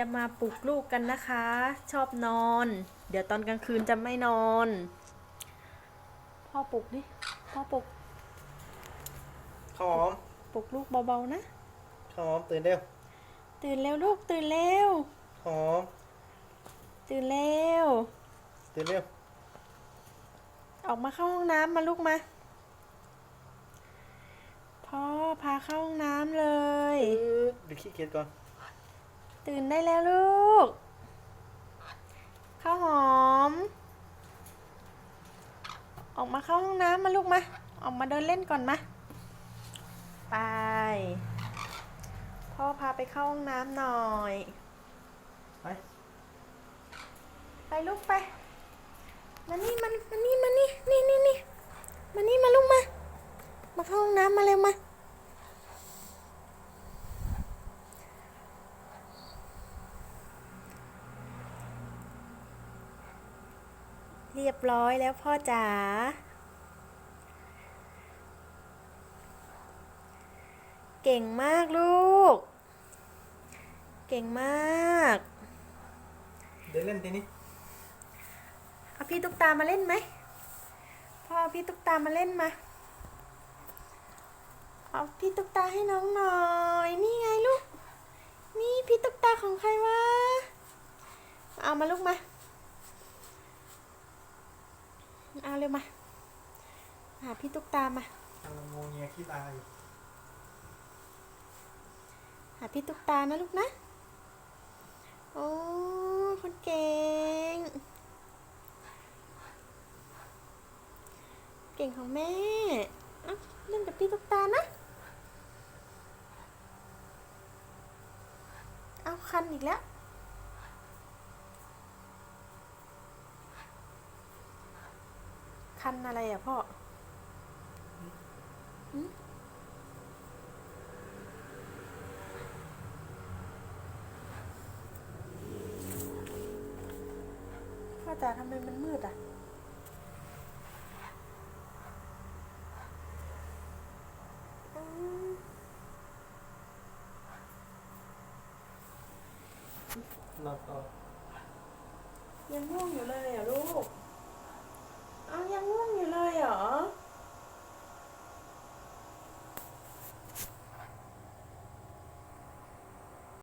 จะมาปลุกลูกกันนะคะ ชอบนอน เดี๋ยวตอนกลางคืนจะไม่นอน พ่อปลุกดิพ่อปลุกข้าวหอมปลุกลูกเบาๆนะข้าวหอมตื่นเร็วตื่นเร็วลูกตื่นเร็วข้าวหอมตื่นเร็วตื่นเร็วออกมาเข้าห้องน้ำมาลูกมาพ่อพาเข้าห้องน้ำเลยเออเดี๋ยวขี้เกียจก่อน ตื่นได้แล้วลูก ข้าวหอม ออกมาเข้าห้องน้ำมาลูกมา ออกมาเดินเล่นก่อนมา ไป พ่อพาไปเข้าห้องน้ำหน่อย ไป ไปลูกไป มานี่มันมานี่มานี่นี่นี่นี่มานี่มาลูกมา มาเข้าห้องน้ำมาเร็วมา เรียบร้อยแล้วพ่อจ๋า เก่งมากลูก เก่งมาก เดี๋ยวเล่นทีนี้เอาพี่ตุ๊กตามาเล่นไหมพ่อเอาพี่ตุ๊กตามาเล่นมา เอาพี่ตุ๊กตาให้น้องหน่อย นี่ไงลูก นี่พี่ตุ๊กตาของใครวะ เอามาลูกมา เอาเร็วมาหาพี่ตุ๊กตามากำลังงงเงียขี้ตาอยู่หาพี่ตุ๊กตานะลูกนะ โอ้คนเก่ง เก่งของแม่เอ้าเล่นกับพี่ตุ๊กตานะ เอาคันอีกแล้ว คันอะไรอะพ่อหึพ่อจ๋าทำไมมันมืดอะอืมนอนต่อยังง่วงอยู่เลยอะลูกเอา ยังง่วงอยู่